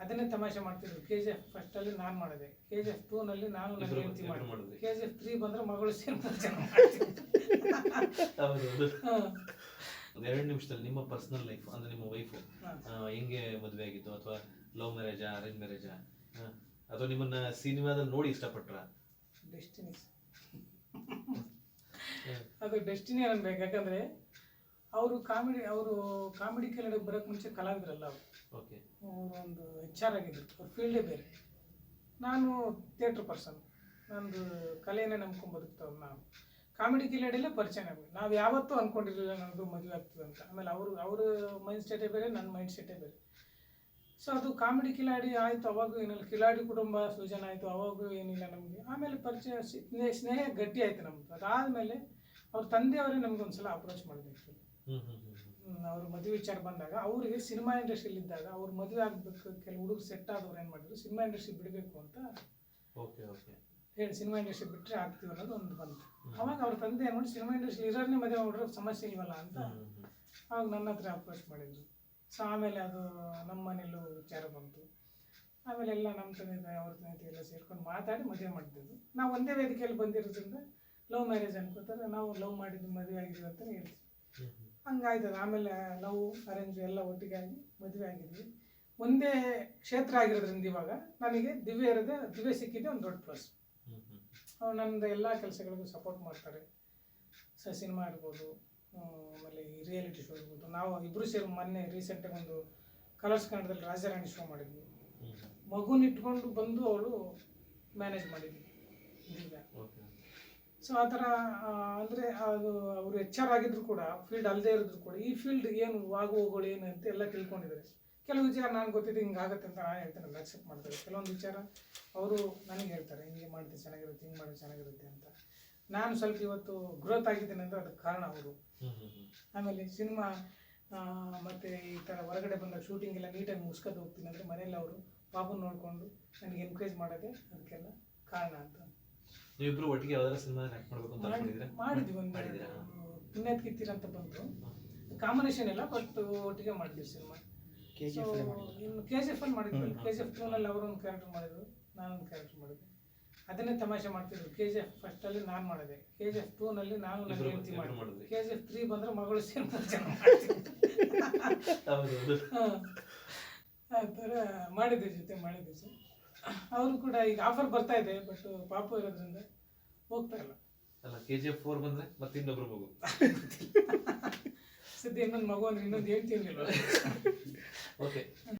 ಅದನ್ನೇ ತಮಾಷೆ ಮಾಡ್ತಿದ್ರು ಕೆ ಜಿ ಎಫ್ ಫಸ್ಟ್ ಅಲ್ಲಿ ನಾನು ಮಾಡಿದೆ. ಕೆ ಜಿ ಎಫ್ ಟೂ ನಲ್ಲಿ ನಾನು ನನ್ನ ಇಬ್ರು- ಹೆಂಡತಿ ಮಾಡಿದೆ ಮಾಡಿದ್ರಿ. ಕೆ ಜಿ ಎಫ್ ತ್ರೀ ಬಂದ್ರೆ ಮಗಳು. ಒಂದು ಎರಡು ನಿಮಿಷದಲ್ಲಿ ನಿಮ್ಮ ಪರ್ಸನಲ್ ಲೈಫ್ ಅಂದ್ರೆ ನಿಮ್ಮ ವೈಫು. ಹೆಂಗೆ ಮದುವೆ ಆಗಿತ್ತು ಅಥವಾ ಲವ್ ಮ್ಯಾರೇಜಾ ಅರೇಂಜ್ ಮ್ಯಾರೇಜಾ ಅಥವಾ ನಿಮ್ಮನ್ನ ಸಿನಿಮಾದಲ್ಲಿ ನೋಡಿ ಇಷ್ಟಪಟ್ರ? ಡೆಸ್ಟಿನಿ ಅದು ಡೆಸ್ಟಿನಿ ಅನ್ಬೇಕು ಯಾಕಂದ್ರೆ ಅವರು ಕಾಮಿಡಿ ಅವರು ಕಾಮಿಡಿ ಕೆಳಗಡೆ ಬರೋಕ್ಕೆ ಮುಂಚೆ ಕಲಾವಿದರಲ್ಲ ಅವರು. ಓಕೆ. ಒಂದು ಎಚ್ ಆರ್ ಆಗಿದ್ರು. ಅವ್ರ ಫೀಲ್ಡೇ ಬೇರೆ. ನಾನು ಥಿಯೇಟ್ರ್ ಪರ್ಸನ್ ನಂದು ಕಲೆಯನ್ನೇ ನಂಬ್ಕೊಂಡು ಬದುಕ್ತವ್ರು ನಾವು ಕಾಮಿಡಿ ಕಿಲಾಡಿಯಲ್ಲೇ ಪರಿಚಯ ನಮಗೆ. ನಾವು ಯಾವತ್ತೂ ಅಂದ್ಕೊಂಡಿರಲಿಲ್ಲ ನನ್ನದು ಮದುವೆ ಆಗ್ತದೆ ಅಂತ. ಆಮೇಲೆ ಅವರು ಅವರು ಮೈಂಡ್ ಸೆಟೇ ಬೇರೆ ನನ್ನ ಮೈಂಡ್ ಸೆಟೇ ಬೇರೆ. ಸೊ ಅದು ಕಾಮಿಡಿ ಕಿಲಾಡಿ ಆಯಿತು ಅವಾಗ ಏನಿಲ್ಲ. ಕಿಲಾಡಿ ಕುಟುಂಬ ಸೃಜನ ಆಯಿತು ಅವಾಗೂ ಏನಿಲ್ಲ ನಮಗೆ. ಆಮೇಲೆ ಪರಿಚಯ ಸ್ನೇಹ ಸ್ನೇಹ ಗಟ್ಟಿ ಆಯಿತು ನಮ್ಮದು ಅದಾದಮೇಲೆ ಅವ್ರ ತಂದೆಯವರೇ ನಮ್ಗೆ ಒಂದ್ಸಲ ಅಪ್ರೋಚ್ ಮಾಡಿದ್ರು ಆ್ಯಕ್ಚುಲಿ. ಅವ್ರ ಮದುವೆ ವಿಚಾರ ಬಂದಾಗ ಅವರಿಗೆ ಸಿನಿಮಾ ಇಂಡಸ್ಟ್ರಿಯಲ್ಲಿ ಇದ್ದಾಗ ಅವ್ರ ಮದುವೆ ಆಗಬೇಕು ಕೆಲವು ಹುಡುಗರು ಸೆಟ್ ಆದವ್ರು ಏನು ಮಾಡಿದ್ರು ಸಿನಿಮಾ ಇಂಡಸ್ಟ್ರಿ ಬಿಡಬೇಕು ಅಂತ ಓಕೆ ಓಕೆ. ಹೇಳಿ ಸಿನಿಮಾ ಇಂಡಸ್ಟ್ರಿ ಬಿಟ್ಟರೆ ಆಗ್ತೀವಿ ಅನ್ನೋದು ಒಂದು ಬಂತು. ಅವಾಗ ಅವ್ರ ತಂದೆ ನೋಡಿ ಸಿನಿಮಾ ಇಂಡಸ್ಟ್ರಿ ಇರೋರನ್ನೇ ಮದುವೆ ಮಾಡಿದ್ರೆ ಸಮಸ್ಯೆ ಇಲ್ವಲ್ಲ ಅಂತ. ಅವಾಗ ನನ್ನ ಹತ್ರ ಅಪ್ರೋಚ್ ಮಾಡಿದ್ರು. ಸೊ ಆಮೇಲೆ ಅದು ನಮ್ಮ ಮನೆಯಲ್ಲೂ ವಿಚಾರ ಬಂತು. ಆಮೇಲೆ ಎಲ್ಲ ನಮ್ಮ ತಂದೆ ಅವ್ರ ತಂದೆ ಎಲ್ಲ ಸೇರ್ಕೊಂಡು ಮಾತಾಡಿ ಮದುವೆ ಮಾಡಿದ್ದು ನಾವು ಒಂದೇ ವೇದಿಕೆಯಲ್ಲಿ ಬಂದಿರೋದ್ರಿಂದ ಲವ್ ಮ್ಯಾರೇಜ್ ಅನ್ಕೋತಾರೆ ನಾವು ಲವ್ ಮಾಡಿದ್ದು ಮದುವೆ ಆಗಿದ್ವಿ ಅಂತ ಹೇಳ್ತೀವಿ. ಹಂಗಾಯ್ತದ. ಆಮೇಲೆ ನಾವು ಅರೇಂಜ್ ಎಲ್ಲ ಒಟ್ಟಿಗೆ ಆಗಿ ಮದುವೆ ಆಗಿದ್ವಿ. ಒಂದೇ ಕ್ಷೇತ್ರ ಆಗಿರೋದ್ರಿಂದ ಇವಾಗ ನನಗೆ ದಿವ್ಯ ಇರೋದೇ ದಿವ್ಯ ಸಿಕ್ಕಿದೆ ಒಂದು ದೊಡ್ಡ ಪ್ಲಸ್. ಅವ್ರು ನನ್ನದು ಎಲ್ಲ ಕೆಲಸಗಳಿಗೂ ಸಪೋರ್ಟ್ ಮಾಡ್ತಾರೆ. ಸ ಸಿನಿಮಾ ಇರ್ಬೋದು ಆಮೇಲೆ ಈ ರಿಯಾಲಿಟಿ ಶೋ ಇರ್ಬೋದು. ನಾವು ಇಬ್ಬರು ಸೇರಿ ಮೊನ್ನೆ ರೀಸೆಂಟಾಗಿ ಒಂದು ಕಲರ್ಸ್ ಕನ್ನಡದಲ್ಲಿ ರಾಜಾರಾಣಿ ಶೋ ಮಾಡಿದ್ವಿ. ಹ್ಮ್. ಹ್ಮ್. ಮಗುನ ಇಟ್ಕೊಂಡು ಬಂದು ಅವಳು ಮ್ಯಾನೇಜ್ ಮಾಡಿದ್ವಿ. ದಿವ್ಯ. ಸೊ ಆ ಥರ ಅಂದರೆ ಅದು ಅವರು ಎಚ್ ಆರ್ ಆಗಿದ್ರು ಕೂಡ ಫೀಲ್ಡ್ ಅಲ್ಲದೆ ಇರಿದ್ರು ಕೂಡ ಈ ಫೀಲ್ಡ್ ಏನು ಆಗು ಹೋಗೋಳು ಏನು ಅಂತ ಎಲ್ಲ ತಿಳ್ಕೊಂಡಿದ್ದಾರೆ. ಕೆಲವು ವಿಚಾರ ನಾನು ಗೊತ್ತಿದ್ದೆ ಹಿಂಗೆ ಆಗುತ್ತೆ ಅಂತ ನಾನು ಹೇಳ್ತೇನೆ ಅದು ಅಕ್ಸೆಪ್ಟ್ ಮಾಡ್ತಾರೆ ಕೆಲವೊಂದು ವಿಚಾರ ಅವರು ನನಗೆ ಹೇಳ್ತಾರೆ ಹಿಂಗೆ ಮಾಡಿದ್ರೆ ಚೆನ್ನಾಗಿರುತ್ತೆ ಹಿಂಗೆ ಮಾಡಿದ್ರೆ ಚೆನ್ನಾಗಿರುತ್ತೆ ಅಂತ. ನಾನು ಸ್ವಲ್ಪ ಇವತ್ತು ಗ್ರೋತ್ ಆಗಿದ್ದೇನೆ ಅಂದರೆ ಅದಕ್ಕೆ ಕಾರಣ ಅವರು. ಆಮೇಲೆ ಸಿನಿಮಾ ಮತ್ತು ಈ ಥರ ಹೊರಗಡೆ ಬಂದಾಗ ಶೂಟಿಂಗ್ ಎಲ್ಲ ನೀಟಾಗಿ ಮುಗಿಸ್ಕೊಂಡು ಹೋಗ್ತೀನಿ ಅಂದರೆ ಮನೆಯಲ್ಲಿ ಅವರು ಪಾಪನ ನೋಡಿಕೊಂಡು ನನಗೆ ಎನ್ಕರೇಜ್ ಮಾಡೋದೇ ಅದಕ್ಕೆಲ್ಲ ಕಾರಣ ಅಂತ. ನೀವಿಬ್ರು ಒಟ್ಟಿಗೆ ಯಾವ್ದಾರ ಸಿನಿಮಾ ಆಕ್ಟ್ ಮಾಡ್ಬೇಕು ಅಂತ ಅನ್ಕೊಂಡಿದ್ರೆ ಮಾಡಿದ್ವಿ ಒಂದು ಮಾಡಿದ್ದೀರಾ? ಪುಣ್ಯತ್ ಕಿತ್ತೀರ ಅಂತ ಬಂತು. ಕಾಂಬಿನೇಷನ್ ಇಲ್ಲ ಬಟ್ ಒಟ್ಟಿಗೆ ಮಾಡಿದ್ವಿ ಸಿನಿಮಾ ಸೊ ಇನ್ನು ಕೆ ಜಿ ಎಫ್ ಅಲ್ಲಿ ಮಾಡಿದ್ವಿ. ಕೆ ಜಿ ಎಫ್ ಟೂನಲ್ಲಿ ಅವರು ಒಂದು ಕ್ಯಾರೆಕ್ಟರ್ ಮಾಡಿದ್ರು ನಾನೊಂದು ಕ್ಯಾರೆಕ್ಟರ್ ಮಾಡಿದ್ದೆ. ಅದನ್ನೇ ತಮಾಷೆ ಮಾಡ್ತಿದ್ರು ಕೆ ಜಿ ಎಫ್ ಫಸ್ಟ್ ಅಲ್ಲಿ ನಾನು ಮಾಡಿದೆ. ಕೆ ಜಿ ಎಫ್ ಟೂನಲ್ಲಿ ನಾನು ನನ್ನ ಹೆಂಡತಿ ಕೆ ಜಿ ಎಫ್ ತ್ರೀ ಬಂದ್ರೆ ಮಗಳು ಸಿನಿಮಾ ಆ ಥರ ಮಾಡಿದ್ವಿ ಜೊತೆ ಮಾಡಿದ್ವಿ ಸರ್ ಅವರು ಕೂಡ ಈಗ ಆಫರ್ ಬರ್ತಾ ಇದೆ ಬಟ್ ಪಾಪು ಇರೋದ್ರಿಂದ ಹೋಗ್ತಾ ಇಲ್ಲ. ಅಲ್ಲ ಕೆ ಜಿ ಎಫ್ ಫೋರ್ ಬಂದ್ರೆ ಮತ್ತೆ ಇನ್ನೊಬ್ರು ಮಗು. ಸದ್ಯ ಇನ್ನೊಂದು ಮಗು ಅಂದ್ರೆ ಇನ್ನೊಂದು ಹೇಳ್ತಿರ್ಲಿಲ್ಲ ಓಕೆ